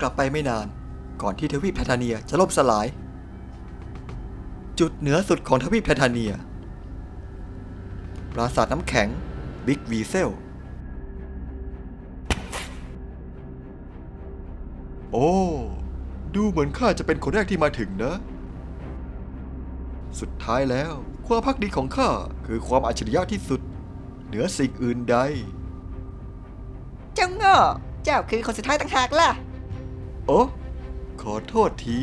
กลับไปไม่นาน ก่อนที่ทวีปไททาเนียจะล่มสลาย จุดเหนือสุดของทวีปไททาเนีย ปราสาทน้ำแข็งบิ๊กวีเซล โอ้ ดูเหมือนข้าจะเป็นคนแรกที่มาถึงนะ สุดท้ายแล้วความพักดีของข้าคือความอัจฉริยะที่สุด เหนือสิ่งอื่นใด เจ้าโง่เจ้าคือคนสุดท้ายต่างหากล่ะ โอ้ขอโทษที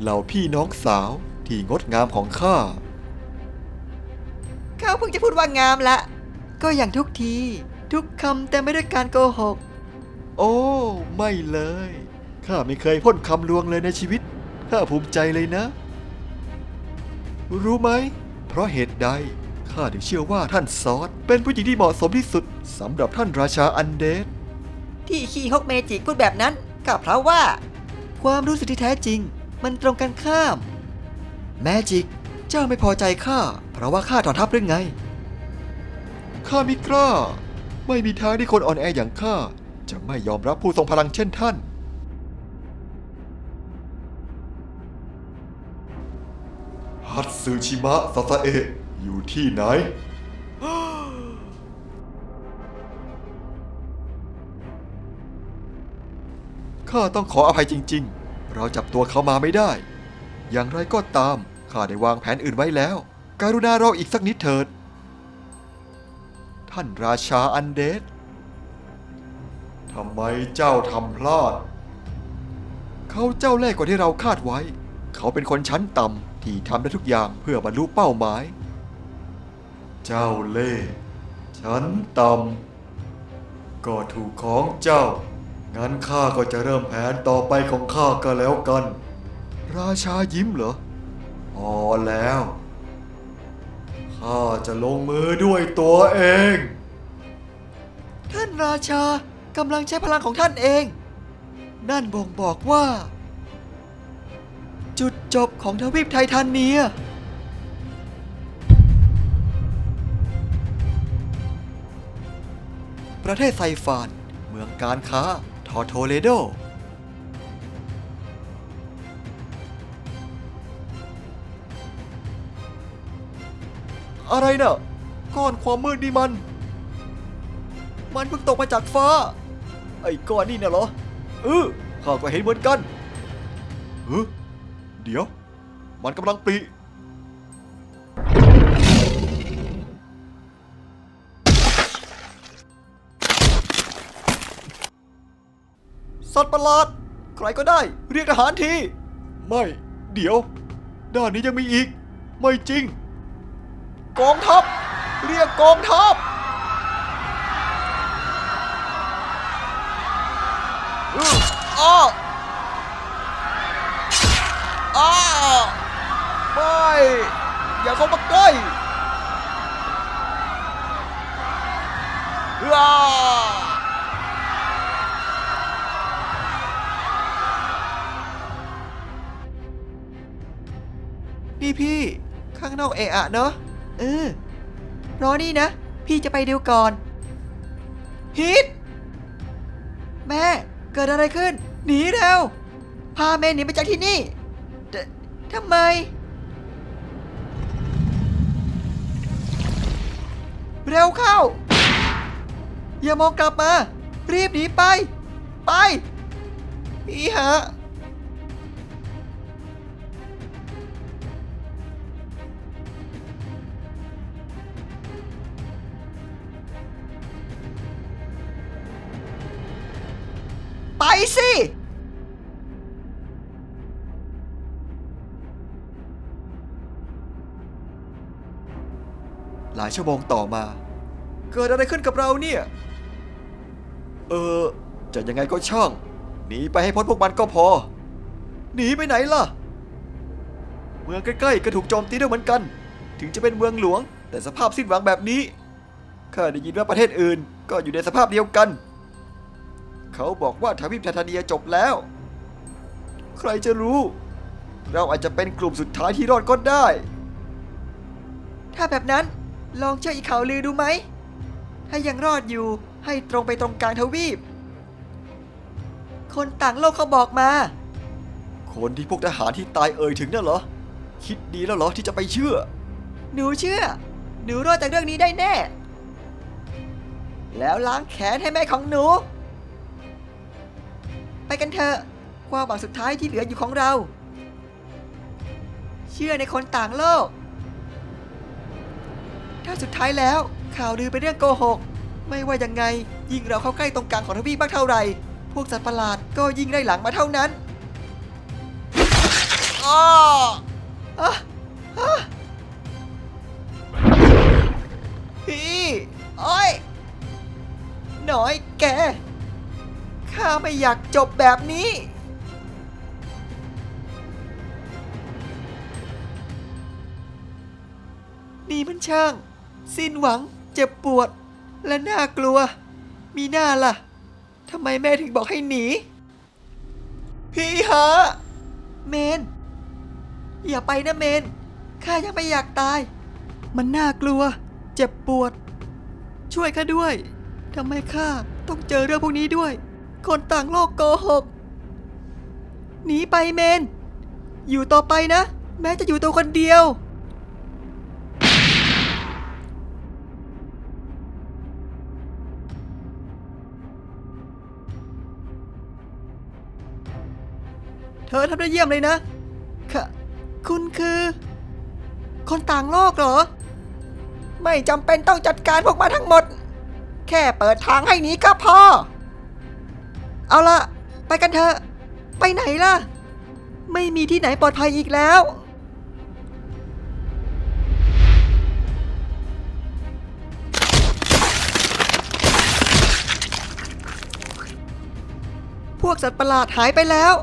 เหล่าพี่น้องสาวที่งดงามของข้าเขาเพิ่งจะพูดว่างามละ ก็อย่างทุกที ทุกคำแต่ไม่ด้วยการโกหก โอ้ ไม่เลย ข้าไม่เคยพ่นคำลวงเลยในชีวิต ข้าภูมิใจเลยนะ รู้ไหม เพราะเหตุใด ข้าถึงเชื่อว่าท่านซอสเป็นผู้หญิงที่เหมาะสมที่สุดสำหรับท่านราชาอันเดส ที่คีฮกเมจิพูดแบบนั้นก็เพราะว่า ความรู้สึกที่แท้จริง มันตรงกันข้าม แมจิก เจ้าไม่พอใจข้าเพราะว่าข้าถอนทัพหรือไงข้ามิกล้า ไม่มีทางที่คนอ่อนแออย่างข้าจะไม่ยอมรับผู้ทรงพลังเช่นท่าน ฮัตสึชิมะซาซาเอะอยู่ที่ไหน ข้าต้องขออภัยจริง ๆ เราจับตัวเขามาไม่ได้ อย่างไรก็ตามข้าได้วางแผนอื่นไว้แล้ว การุณารออีกสักนิดเถิด ท่านราชาอันเดสทำไมเจ้าทำพลาด เขาเจ้าเล่ห์กว่าที่เราคาดไว้ เขาเป็นคนชั้นต่ำที่ทำได้ทุกอย่างเพื่อบรรลุเป้าหมาย เจ้าเล่ห์ชั้นต่ำก็ถูกของเจ้า งั้นข้าก็จะเริ่มแผนต่อไปของข้าก็แล้วกัน ราชายิ้มเหรอพอแล้ว ข้าจะลงมือด้วยตัวเอง ท่านราชากำลังใช้พลังของท่านเอง นั่นบ่งบอกว่า จุดจบของทวีปไททานเนียประเทศไซฟาน เมืองการค้า อโทเลโด อะไรเนะ่ะก้อนความมืดนี่มัน มันเพิ่งตกมาจากฟ้า ไอ้ก้อนนี่น่ะเหรอ เออข้าก็เห็นเหมือนกันเฮ้เดี๋ยว มันกำลังปลี สัตว์ประหลาด ใครก็ได้ เรียกทหารที ไม่ เดี๋ยว ด้านนี้ยังมีอีก ไม่จริง กองทัพ เรียกกองทัพอ้ออ้ออ้าไม่ อย่าเข้ามาใกล้อ้า พี่ ข้างนอกเอะอะเนอะเออรอนี่นะ พี่จะไปเดูก่อนฮิตแม่เกิดอะไรขึ้น หนีเร็วพาแม่หนีไปจากที่นี่ททำไม เร็วเข้า อย่ามองกลับมา รีบหนีไป ไป พี่ฮะ ไปสิ หลายชั่วโมงต่อมา เกิดอะไรขึ้นกับเราเนี่ย เออ จะยังไงก็ช่าง หนีไปให้พ้นพวกมันก็พอ หนีไปไหนล่ะ เมืองใกล้ๆก็ถูกโจมตีด้วยเหมือนกัน ถึงจะเป็นเมืองหลวง แต่สภาพสิ้นหวังแบบนี้ข้าได้ยินว่าประเทศอื่นก็อยู่ในสภาพเดียวกัน เขาบอกว่าทวีปไททาเนียจบแล้ว ใครจะรู้ เราอาจจะเป็นกลุ่มสุดท้ายที่รอดก็ได้ ถ้าแบบนั้นลองเชื่ออีกข่าวลือดูไหม ถ้ายังรอดอยู่ให้ตรงไปตรงกลางทวีป คนต่างโลกเขาบอกมา คนที่พวกทหารที่ตายเอ่ยถึงน่ะเหรอ คิดดีแล้วเหรอที่จะไปเชื่อ หนูเชื่อ หนูรอดจากเรื่องนี้ได้แน่ แล้วล้างแค้นให้แม่ของหนูไป กันเถอะความหวังสุดท้ายที่เหลืออยู่ของเรา เชื่อในคนต่างโลก ถ้าสุดท้ายแล้วข่าวลือเป็นเรื่องโกหก ไม่ว่ายังไงยิ่งเราเข้าใกล้ตรงกลางของทวีปมากเท่าไหร่ พวกสัตว์ประหลาดก็ยิ่งได้หลังมาเท่านั้นอ้ออะอะพี่ โอ้ย หน่อยแก ข้าไม่อยากจบแบบนี้ นี่มันช่าง สิ้นหวัง เจ็บปวด และน่ากลัว มีหน้าล่ะทำไมแม่ถึงบอกให้หนี พี่ฮะเมน อย่าไปนะเมน ข้ายังไม่อยากตาย มันน่ากลัว เจ็บปวด ช่วยข้าด้วยทำไมข้าต้องเจอเรื่องพวกนี้ด้วย คนต่างโลกโกหก หนีไปเมน อยู่ต่อไปนะ แม้จะอยู่ตัวคนเดียว เธอทำได้เยี่ยมเลยนะค่ะคุณคือ คนต่างโลกเหรอ ไม่จำเป็นต้องจัดการพวกมันทั้งหมด แค่เปิดทางให้หนีก็พอ เอาละไปกันเถอะ ไปไหนล่ะ ไม่มีที่ไหนปลอดภัยอีกแล้ว พวกสัตว์ประหลาดหายไปแล้ว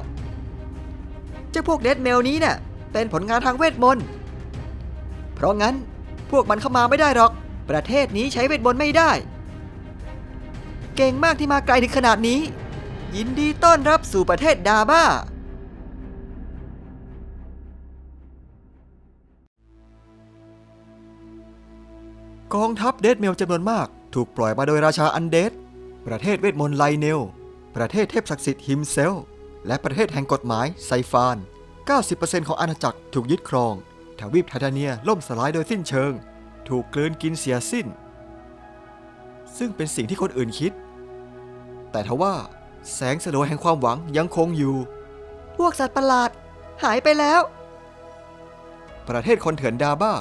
เจ้าพวกเดดเมลนี้เนี่ยเป็นผลงานทางเวทมนต์ เพราะงั้นพวกมันเข้ามาไม่ได้หรอก ประเทศนี้ใช้เวทมนต์ไม่ได้ เก่งมากที่มาไกลถึงขนาดนี้ ยินดีต้อนรับสู่ประเทศดาบ้า กองทัพเดดเมลจำนวนมาก ถูกปล่อยมาโดยราชาอันเดดประเทศเวทมนต์ไลเนล ประเทศเทพศักดิ์สิทธิ์ฮิมเซล และประเทศแห่งกฎหมายไซฟาน 90%ของอาณาจักรถูกยึดครอง ทวีปไททาเนียล่มสลายโดยสิ้นเชิง ถูกกลืนกินเสียสิ้น ซึ่งเป็นสิ่งที่คนอื่นคิด แต่ทว่า แสงสลัวแห่งความหวังยังคงอยู่ พวกสัตว์ประหลาด หายไปแล้ว ประเทศคนเถื่อนดาบ้า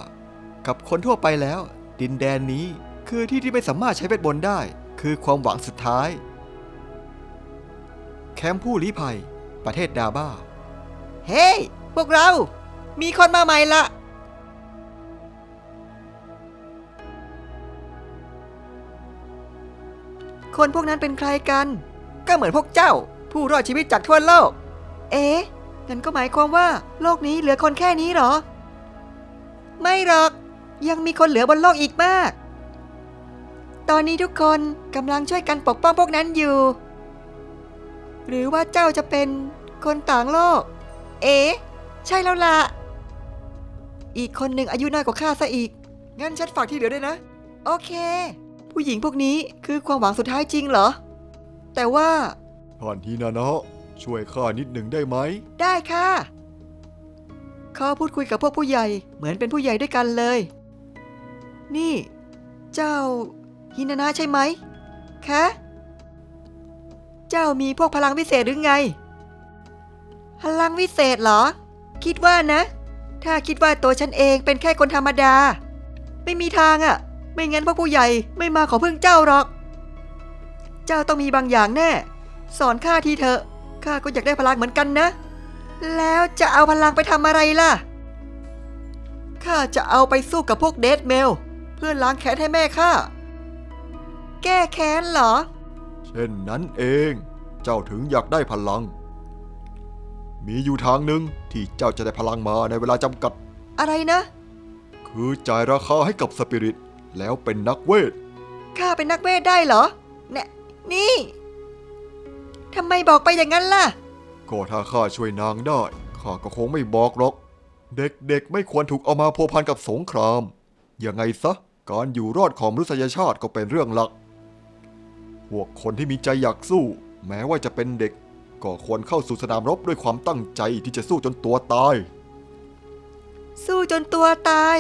กับคนทั่วไปแล้ว ดินแดนนี้คือที่ที่ไม่สามารถใช้เวทมนต์ได้ คือความหวังสุดท้าย แคมป์ผู้ลี้ภัย ประเทศดาบ้า เฮ้ hey, พวกเรา มีคนมาใหม่ละ คนพวกนั้นเป็นใครกัน ก็เหมือนพวกเจ้า ผู้รอดชีวิตจากทั่วโลก เอ๊ะงั้นก็หมายความว่าโลกนี้เหลือคนแค่นี้เหรอ ไม่หรอก ยังมีคนเหลือบนโลกอีกมาก ตอนนี้ทุกคนกำลังช่วยกันปกป้องพวกนั้นอยู่ หรือว่าเจ้าจะเป็นคนต่างโลก เอ๊ะ ใช่แล้วล่ะ อีกคนหนึ่งอายุน้อยกว่าข้าซะอีก งั้นฉันฝากที่เหลือด้วยนะ โอเค ผู้หญิงพวกนี้คือความหวังสุดท้ายจริงเหรอ แต่ว่า ท่านฮีนานะช่วยข้านิดหนึ่งได้ไหม ได้ค่ะ เขาพูดคุยกับพวกผู้ใหญ่เหมือนเป็นผู้ใหญ่ด้วยกันเลย นี่ เจ้าฮินานะใช่ไหมคะ เจ้ามีพวกพลังวิเศษหรือไง พลังวิเศษเหรอ คิดว่านะ ถ้าคิดว่าตัวฉันเองเป็นแค่คนธรรมดา ไม่มีทางอะ่ะ ไม่งั้นพวกผู้ใหญ่ไม่มาขอพึ่งเจ้าหรอก เจ้าต้องมีบางอย่างแน่ สอนข้าทีเถอะ ข้าก็อยากได้พลังเหมือนกันนะ แล้วจะเอาพลังไปทำอะไรล่ะ ข้าจะเอาไปสู้กับพวกเดดเมล เพื่อล้างแค้นให้แม่ข้า แก้แค้นเหรอ เช่นนั้นเอง เจ้าถึงอยากได้พลัง มีอยู่ทางหนึ่งที่เจ้าจะได้พลังมาในเวลาจำกัด อะไรนะ คือจ่ายราคาให้กับสปิริต แล้วเป็นนักเวท ข้าเป็นนักเวทได้เหรอเนี่ยนี่ทำไมบอกไปอย่างนั้นล่ะ ก็ถ้าข้าช่วยนางได้ ข้าก็คงไม่บอกหรอก เด็กๆ ไม่ควรถูกเอามาพัวพันกับสงคราม ยังไงซะ การอยู่รอดของมนุษยชาติก็เป็นเรื่องหลัก พวกคนที่มีใจอยากสู้ แม้ว่าจะเป็นเด็ก ก็ควรเข้าสู่สนามรบด้วยความตั้งใจที่จะสู้จนตัวตาย สู้จนตัวตาย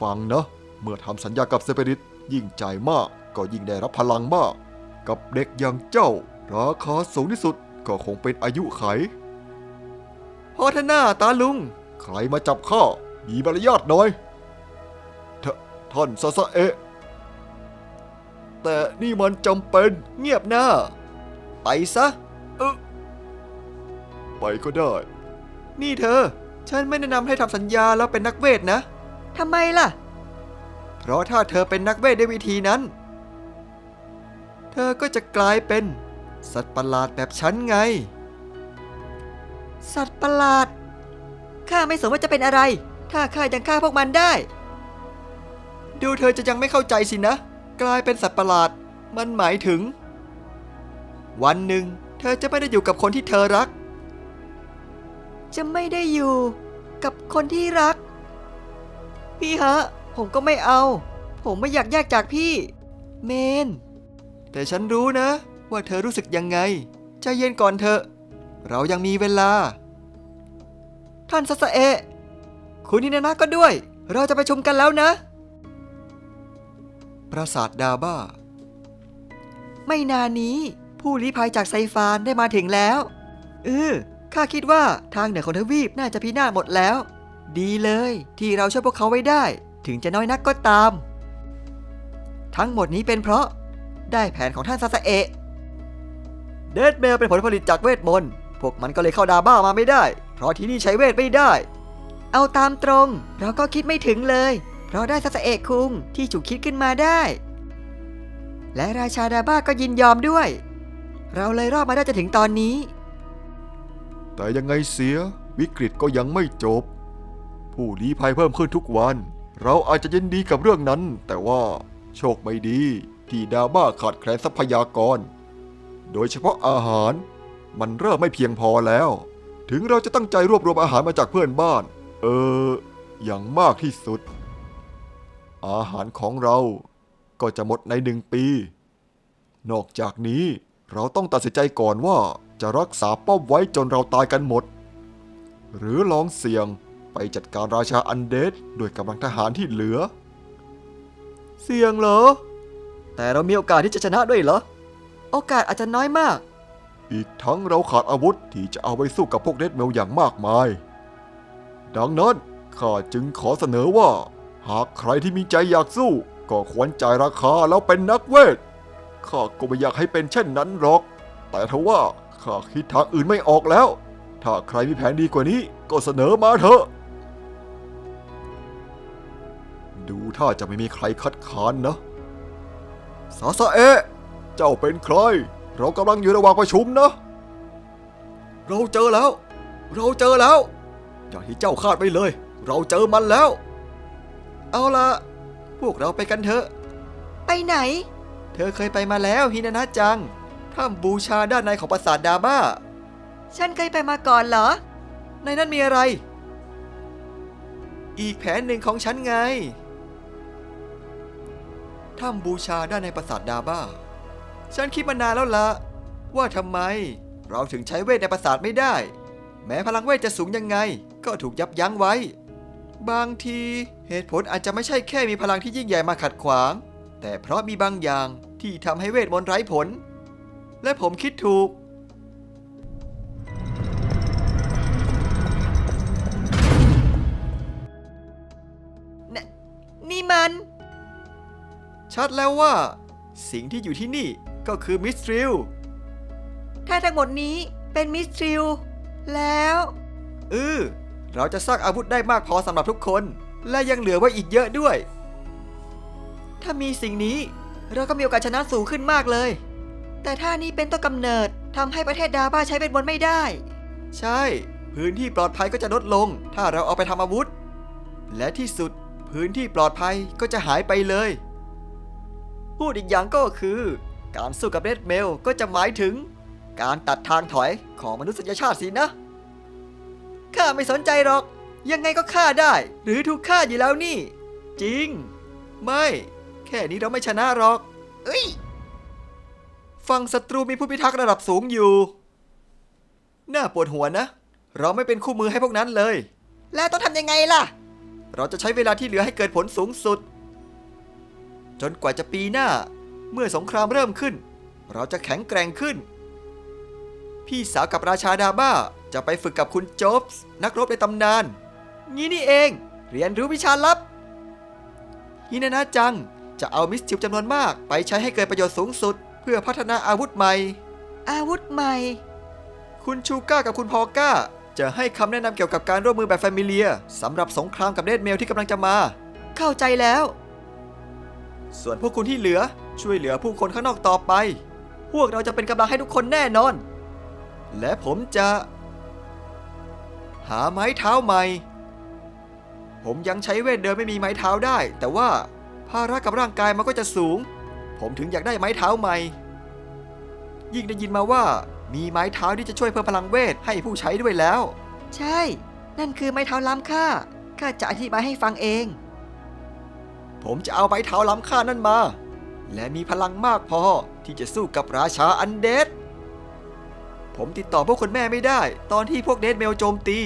ฟังนะ เมื่อทำสัญญากับเซเปริตยิ่งจ่ายมาก ก็ยิ่งได้รับพลังมาก กับเด็กอย่างเจ้า ราคาสูงที่สุดก็คงเป็นอายุไขพอทนาตาลุง ใครมาจับข้ามีมารยาทหน่อยทท่านซาซาเอะแต่นี่มันจำเป็นเงียบหน้า ไปซะเออไปก็ได้ นี่เธอ ฉันไม่แนะนำให้ทำสัญญาแล้วเป็นนักเวทนะทำไมล่ะ เพราะถ้าเธอเป็นนักเวทด้วยวิธีนั้นเธ อก็จะกลายเป็น สัตว์ประหลาดแบบฉันไง สัตว์ประหลาด ข้าไม่สนว่าจะเป็นอะไร ถ้าข้ายังฆ่าพวกมันได้ ดูเธอจะยังไม่เข้าใจสินะ กลายเป็นสัตว์ประหลาด มันหมายถึง วันหนึ่ง เธอจะไม่ได้อยู่กับคนที่เธอรัก จะไม่ได้อยู่กับคนที่รัก พี่ฮะ ผมก็ไม่เอา ผมไม่อยากแยกจากพี่ เมน แต่ฉันรู้นะ ว่าเธอรู้สึกยังไง ใจเย็นก่อนเถอะ เรายังมีเวลา ท่านซาสเอะ คุณนินานะก็ด้วย เราจะไปชมกันแล้วนะ ปราสาทดาบ้า ไม่นานนี้ ผู้ลี้ภัยจากไซฟานได้มาถึงแล้วเออข้าคิดว่าทางเหนือของทวีปน่าจะพินาศหมดแล้ว ดีเลยที่เราช่วยพวกเขาไว้ได้ ถึงจะน้อยนักก็ตาม ทั้งหมดนี้เป็นเพราะ ได้แผนของท่านซาสเอะเดดเมลเป็นผลผลิตจากเวทมนต์ พวกมันก็เลยเข้าดาบ้ามาไม่ได้ เพราะที่นี่ใช้เวทไม่ได้ เอาตามตรง เราก็คิดไม่ถึงเลย เพราะได้ซาสเอะคุงที่ฉุกคิดขึ้นมาได้ และราชาดาบ้าก็ยินยอมด้วย เราเลยรอดมาได้จนถึงตอนนี้ แต่ยังไงเสียวิกฤตก็ยังไม่จบ ผู้ลี้ภัยเพิ่มขึ้นทุกวัน เราอาจจะยินดีกับเรื่องนั้น แต่ว่าโชคไม่ดี ที่ดาบ้าขาดแคลนทรัพยากร โดยเฉพาะอาหารมันเริ่มไม่เพียงพอแล้ว ถึงเราจะตั้งใจรวบรวมอาหารมาจากเพื่อนบ้าน เออ อย่างมากที่สุด อาหารของเราก็จะหมดในหนึ่งปี นอกจากนี้เราต้องตัดสินใจก่อนว่าจะรักษาป้อมไว้จนเราตายกันหมด หรือลองเสี่ยงไปจัดการราชาอันเดดด้วยกำลังทหารที่เหลือ เสี่ยงเหรอ แต่เรามีโอกาสที่จะชนะด้วยเหรอ โอกาสอาจจะน้อยมาก อีกทั้งเราขาดอาวุธที่จะเอาไว้สู้กับพวกเดดเมลอย่างมากมาย ดังนั้นข้าจึงขอเสนอว่า หากใครที่มีใจอยากสู้ ก็ควรจ่ายราคาแล้วเป็นนักเวทข้าก็ไม่อยากให้เป็นเช่นนั้นหรอก แต่ทว่าข้าคิดทางอื่นไม่ออกแล้ว ถ้าใครมีแผนดีกว่านี้ก็เสนอมาเถอะดูถ้าจะไม่มีใครคัดค้านนะ ซาซาเอะเจ้าเป็นใคร เรากำลังอยู่ระหว่างประชุมนะ เราเจอแล้ว เราเจอแล้ว อย่างที่เจ้าคาดไปเลย เราเจอมันแล้ว เอาละพวกเราไปกันเถอะ ไปไหน เธอเคยไปมาแล้วฮินานะจังถ้ำบูชาด้านในของปราสาทดาบ้าฉันเคยไปมาก่อนเหรอ ในนั้นมีอะไร อีกแผนหนึ่งของฉันไง ถ้ำบูชาด้านในปราสาทดาบ้า ฉันคิดมานานแล้วละว่าทำไมเราถึงใช้เวทในปราสาทไม่ได้ แม้พลังเวทจะสูงยังไง ก็ถูกยับยั้งไว้ บางทีเหตุผลอาจจะไม่ใช่แค่มีพลังที่ยิ่งใหญ่มาขัดขวาง แต่เพราะมีบางอย่างที่ทำให้เวทมนต์ไร้ผล และผมคิดถูกนนี่มัน ชัดแล้วว่า สิ่งที่อยู่ที่นี่ก็คือมิสทริล ถ้าทั้งหมดนี้เป็นมิสทริล แล้วเออเราจะสร้างอาวุธได้มากพอสำหรับทุกคน และยังเหลือไว้อีกเยอะด้วย ถ้ามีสิ่งนี้ เราก็มีโอกาสชนะสูงขึ้นมากเลย แต่ถ้านี้เป็นต้นกำเนิดทำให้ประเทศดาบ้าใช้เป็นบนต์ไม่ได้ ใช่ พื้นที่ปลอดภัยก็จะลดลง ถ้าเราเอาไปทำอาวุธ และที่สุดพื้นที่ปลอดภัยก็จะหายไปเลย พูดอีกอย่างก็คือ การสู้กับเรดเมลก็จะหมายถึง การตัดทางถอยของมนุษยชาติสินะ ข้าไม่สนใจหรอก ยังไงก็ฆ่าได้ หรือถูกฆ่าอยู่แล้วนี่ จริง ไม่ แค่นี้เราไม่ชนะหรอก เอ้ยฝั่งศัตรูมีผู้พิทักษ์ระดับสูงอยู่ น่าปวดหัวนะ เราไม่เป็นคู่มือให้พวกนั้นเลย แล้วต้องทำยังไงล่ะ เราจะใช้เวลาที่เหลือให้เกิดผลสูงสุด จนกว่าจะปีหน้า เมื่อสงครามเริ่มขึ้น เราจะแข็งแกร่งขึ้น พี่สาวกับราชาดาบ้าจะไปฝึกกับคุณโจ๊บส์นักรบในตำนาน งี้นี่เอง เรียนรู้วิชาลับฮินานะจังจะเอามิสชิลจำนวนมากไปใช้ให้เกิดประโยชน์สูงสุด เพื่อพัฒนาอาวุธใหม่ อาวุธใหม่ คุณชูก้ากับคุณพอก้า จะให้คำแนะนำเกี่ยวกับการร่วมมือแบบแฟมิเลียสำหรับสงครามกับเดดเมลที่กำลังจะมา เข้าใจแล้ว ส่วนพวกคุณที่เหลือช่วยเหลือผู้คนข้างนอกต่อไป พวกเราจะเป็นกำลังให้ทุกคนแน่นอน และผมจะ หาไม้เท้าใหม่ ผมยังใช้เวทเดินไม่มีไม้เท้าได้ แต่ว่าภาระกับร่างกายมันก็จะสูง ผมถึงอยากได้ไม้เท้าใหม่ ยิ่งได้ยินมาว่า มีไม้เท้าที่จะช่วยเพิ่มพลังเวทให้ผู้ใช้ด้วยแล้ว ใช่ นั่นคือไม้เท้าล้ำค่าข้าจะอธิบายให้ฟังเอง ผมจะเอาไม้เท้าล้ำค่านั่นมา และมีพลังมากพอที่จะสู้กับราชาอันเดดผมติดต่อพวกคนแม่ไม่ได้ ตอนที่พวกเดดเมลโจมตี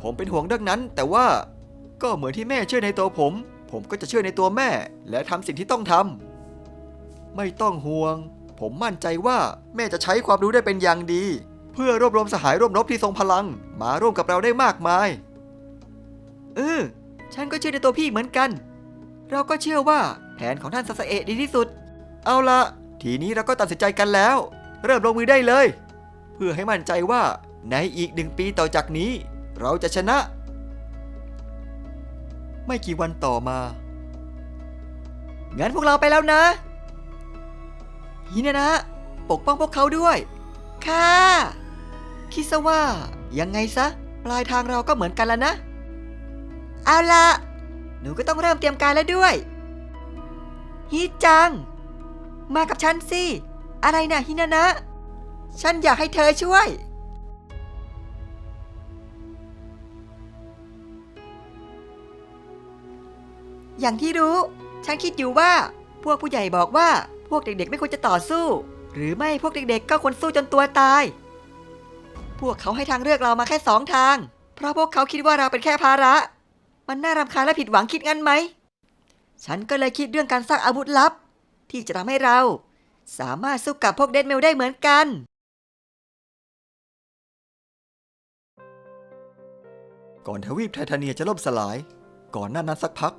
ผมเป็นห่วงเรื่องนั้น แต่ว่าก็เหมือนที่แม่เชื่อในตัวผม ผมก็จะเชื่อในตัวแม่ และทำสิ่งที่ต้องทำไม่ต้องห่วง ผมมั่นใจว่าแม่จะใช้ความรู้ได้เป็นอย่างดี เพื่อรวบรวมสหายร่วมรบที่ทรงพลัง มาร่วมกับเราได้มากมายเออฉันก็เชื่อในตัวพี่เหมือนกัน เราก็เชื่อว่าแผนของท่านซาสเอะดีที่สุด เอาละทีนี้เราก็ตัดสินใจกันแล้ว เริ่มลงมือได้เลย เพื่อให้มั่นใจว่าในอีกหนึ่งปีต่อจากนี้ เราจะชนะ ไม่กี่วันต่อมา งั้นพวกเราไปแล้วนะฮินะนะ ปกป้องพวกเขาด้วย ค่ะ คิดซะว่ายังไงซะ ปลายทางเราก็เหมือนกันแล้วนะ เอาละ หนูก็ต้องเริ่มเตรียมการแล้วด้วยฮิจัง มากับฉันสิ อะไรนะฮินานะ ฉันอยากให้เธอช่วย อย่างที่รู้ ฉันคิดอยู่ว่า พวกผู้ใหญ่บอกว่าพวกเด็กๆ ไม่ควรจะต่อสู้ หรือไม่พวกเด็กๆ ก็ควรสู้จนตัวตาย พวกเขาให้ทางเลือกเรามาแค่สองทาง เพราะพวกเขาคิดว่าเราเป็นแค่ภาระ มันน่ารำคาญและผิดหวังคิดงั้นไหม ฉันก็เลยคิดเรื่องการสร้างอาวุธลับ ที่จะทำให้เรา สามารถสู้กับพวกเดดเมลได้เหมือนกัน ก่อนทวีปไททาเนียจะล่มสลาย ก่อนหน้านั้นสักพัก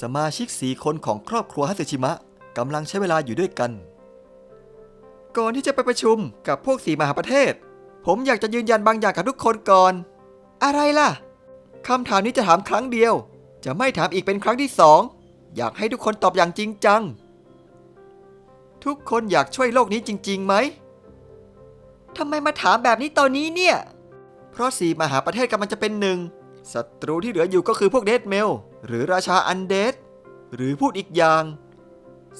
สมาชิกสี่คนของครอบครัวฮัตสึชิมะกำลังใช้เวลาอยู่ด้วยกัน ก่อนที่จะไปประชุมกับพวกสี่มหาประเทศ ผมอยากจะยืนยันบางอย่างกับทุกคนก่อน อะไรล่ะ คำถามนี้จะถามครั้งเดียว จะไม่ถามอีกเป็นครั้งที่สองอยากให้ทุกคนตอบอย่างจริงจัง ทุกคนอยากช่วยโลกนี้จริงๆไหมทำไมมาถามแบบนี้ตอนนี้เนี่ย เพราะสี่มหาประเทศกำลังจะเป็นหนึ่งศัตรูที่เหลืออยู่ก็คือพวกเดดเมล หรือราชาอันเดดหรือพูดอีกอย่าง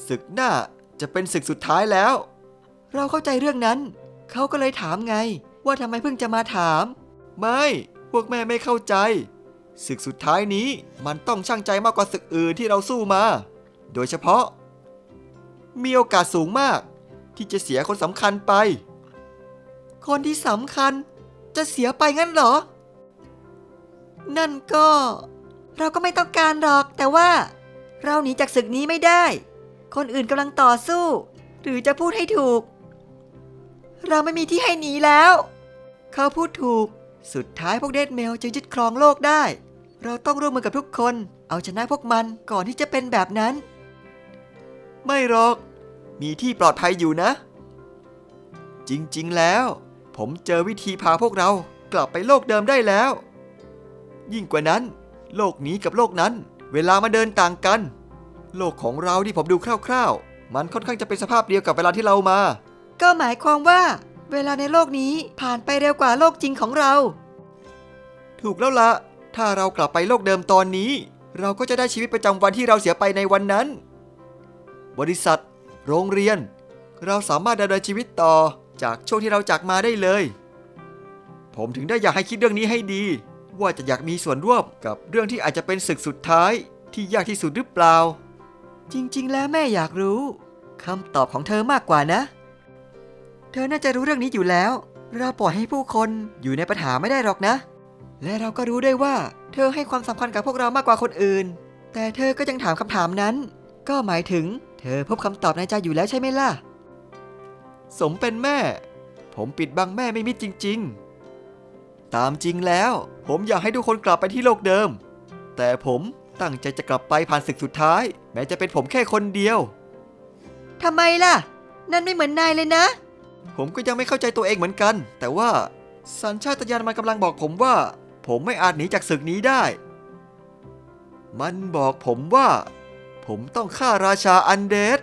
ศึกหน้าจะเป็นศึกสุดท้ายแล้ว เราเข้าใจเรื่องนั้น เขาก็เลยถามไง ว่าทำไมเพิ่งจะมาถาม ไม่ พวกแม่ไม่เข้าใจ ศึกสุดท้ายนี้มันต้องช่างใจมากกว่าศึกอื่นที่เราสู้มา โดยเฉพาะ มีโอกาสสูงมาก ที่จะเสียคนสำคัญไป คนที่สำคัญจะเสียไปงั้นเหรอ นั่นก็ เราก็ไม่ต้องการหรอก แต่ว่า เราหนีจากศึกนี้ไม่ได้ คนอื่นกำลังต่อสู้ หรือจะพูดให้ถูก เราไม่มีที่ให้หนีแล้ว เขาพูดถูกสุดท้ายพวกเดดเมลจะยึดครองโลกได้ เราต้องร่วมมือกับทุกคน เอาชนะพวกมันก่อนที่จะเป็นแบบนั้น ไม่หรอก มีที่ปลอดภัยอยู่นะ จริงๆแล้ว ผมเจอวิธีพาพวกเรากลับไปโลกเดิมได้แล้ว ยิ่งกว่านั้น โลกนี้กับโลกนั้น เวลามาเดินต่างกัน โลกของเราที่ผมดูคร่าวๆ มันค่อนข้างจะเป็นสภาพเดียวกับเวลาที่เรามา ก็หมายความว่า เวลาในโลกนี้ผ่านไปเร็วกว่าโลกจริงของเรา ถูกแล้วละ ถ้าเรากลับไปโลกเดิมตอนนี้ เราก็จะได้ชีวิตประจำวันที่เราเสียไปในวันนั้น บริษัท โรงเรียน เราสามารถดำเนินชีวิตต่อจากช่วงที่เราจากมาได้เลย ผมถึงได้อยากให้คิดเรื่องนี้ให้ดี ว่าจะอยากมีส่วนร่วมกับเรื่องที่อาจจะเป็นศึกสุดท้ายที่ยากที่สุดหรือเปล่า จริง ๆ แล้วแม่อยากรู้คำตอบของเธอมากกว่านะ เธอน่าจะรู้เรื่องนี้อยู่แล้ว เราปล่อยให้ผู้คนอยู่ในปัญหาไม่ได้หรอกนะ และเราก็รู้ได้วยว่า เธอให้ความสำคัญกับพวกเรามากกว่าคนอื่น แต่เธอก็ยังถามคำถามนั้น ก็หมายถึง เธอพบคำตอบในใจอยู่แล้วใช่ไหมล่ะ สมเป็นแม่ ผมปิดบังแม่ไม่มิดจริง ๆ ตามจริงแล้ว ผมอยากให้ทุกคนกลับไปที่โลกเดิม แต่ผมตั้งใจจะกลับไปผ่านศึกสุดท้าย แม้จะเป็นผมแค่คนเดียว ทำไมล่ะ นั่นไม่เหมือนนายเลยนะ ผมก็ยังไม่เข้าใจตัวเองเหมือนกัน แต่ว่าสัญชาตญาณมันกำลังบอกผมว่า ผมไม่อาจหนีจากศึกนี้ได้ มันบอกผมว่า ผมต้องฆ่าราชาอันเดด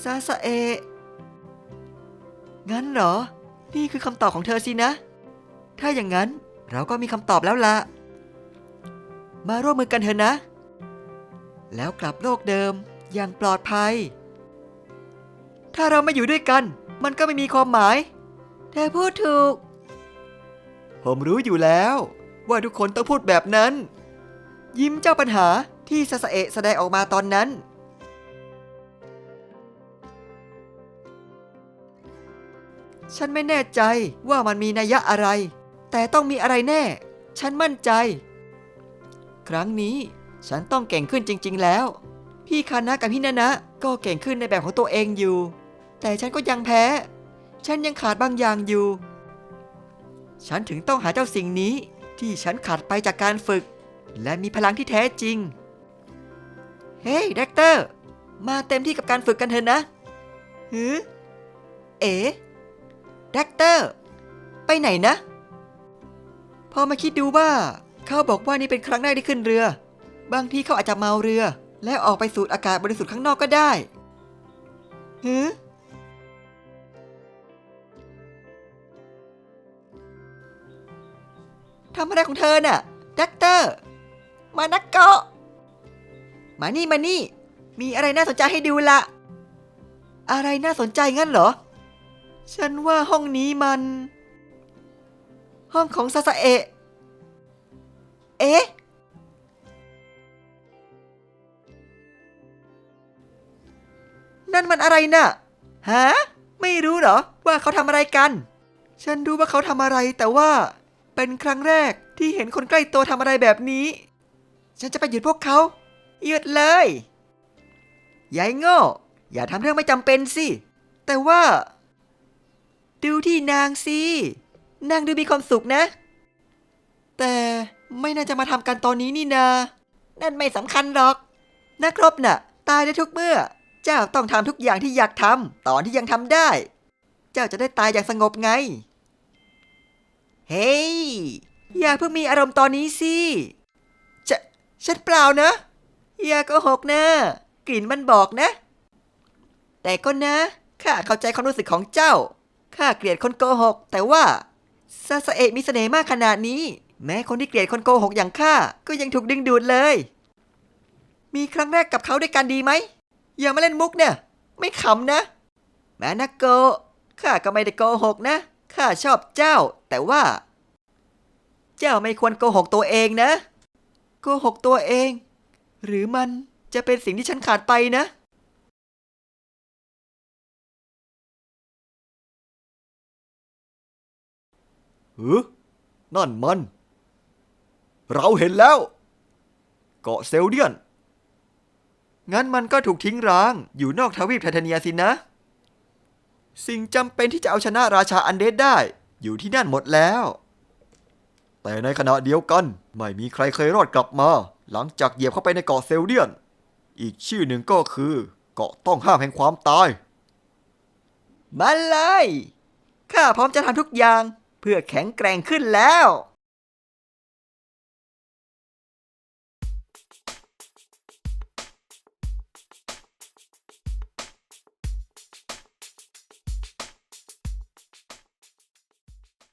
ซาสเอะงั้นเหรอ นี่คือคำตอบของเธอสินะ ถ้าอย่างนั้นเราก็มีคำตอบแล้วละ มาร่วมมือกันเถอะนะ แล้วกลับโลกเดิมอย่างปลอดภัย ถ้าเราไม่อยู่ด้วยกัน มันก็ไม่มีความหมาย เธอพูดถูก ผมรู้อยู่แล้ว ว่าทุกคนต้องพูดแบบนั้น ยิ้มเจ้าปัญหาที่ซาสเอะแสดงออกมาตอนนั้น ฉันไม่แน่ใจว่ามันมีนัยยะอะไร แต่ต้องมีอะไรแน่ ฉันมั่นใจ ครั้งนี้ฉันต้องเก่งขึ้นจริง ๆ แล้ว พี่คานะกับพี่นานะ ก็เก่งขึ้นในแบบของตัวเองอยู่ แต่ฉันก็ยังแพ้ ฉันยังขาดบางอย่างอยู่ ฉันถึงต้องหาเจ้าสิ่งนี้ที่ฉันขาดไปจากการฝึก และมีพลังที่แท้จริง เฮ้ยเด็กเตอร์ มาเต็มที่กับการฝึกกันเถอะนะหือเอ๋เด็กเตอร์ ไปไหนนะ พอมาคิดดูว่า เขาบอกว่านี่เป็นครั้งแรกที่ขึ้นเรือ บางทีเขาอาจจะเมาเรือ และออกไปสูดอากาศบริสุทธิ์ข้างนอกก็ได้หือ ทำอะไรของเธอน่ะด็กเตอร์ มานักเกาะมานี่มานี่ มีอะไรน่าสนใจให้ดูละ อะไรน่าสนใจงั้นเหรอ ฉันว่าห้องนี้มัน ห้องของซาสเอะ เอ๊ะ นั่นมันอะไรน่ะ ฮะ ไม่รู้เหรอ ว่าเขาทำอะไรกัน ฉันรู้ว่าเขาทำอะไรแต่ว่า เป็นครั้งแรกที่เห็นคนใกล้ตัวทำอะไรแบบนี้ ฉันจะไปหยุดพวกเขาหยุดเลยยายโง่ อย่าทำเรื่องไม่จำเป็นสิ แต่ว่า ดูที่นางสิ นางดูมีความสุขนะ แต่ไม่น่าจะมาทำกันตอนนี้นี่นา นั่นไม่สำคัญหรอก นักรบน่ะ ตายได้ทุกเมื่อ เจ้าต้องทำทุกอย่างที่อยากทำตอนที่ยังทำได้ เจ้าจะได้ตายอย่างสงบไง เฮ้ย อย่าเพิ่งมีอารมณ์ตอนนี้สิจะฉันเปล่านะ อย่าโกหกนะ กลิ่นมันบอกนะ แต่ก็นะ ข้าเข้าใจความรู้สึกของเจ้า ข้าเกลียดคนโกหก แต่ว่าซาสเอะมีเสน่ห์มากขนาดนี้ แม้คนที่เกลียดคนโกหกอย่างข้า ก็ยังถูกดึงดูดเลย มีครั้งแรกกับเขาด้วยกันดีไหม อย่ามาเล่นมุกเนี่ย ไม่ขำนะ แม้นะโก ข้าก็ไม่ได้โกหกนะ ข้าชอบเจ้า แต่ว่า เจ้าไม่ควรโกหกตัวเองนะ โกหกตัวเอง หรือมันจะเป็นสิ่งที่ฉันขาดไปนะ เออนั่นมัน เราเห็นแล้ว เกาะเซลเดียน งั้นมันก็ถูกทิ้งร้างอยู่นอกทวีปไทเทเนียสินะ สิ่งจำเป็นที่จะเอาชนะราชาอันเดดได้ อยู่ที่นั่นหมดแล้ว แต่ในขณะเดียวกัน ไม่มีใครเคยรอดกลับมา หลังจากเหยียบเข้าไปในเกาะเซลเดียน อีกชื่อหนึ่งก็คือ เกาะต้องห้ามแห่งความตายมาเลยข้าพร้อมจะทำทุกอย่างเพื่อแข็งแกร่งขึ้นแล้ว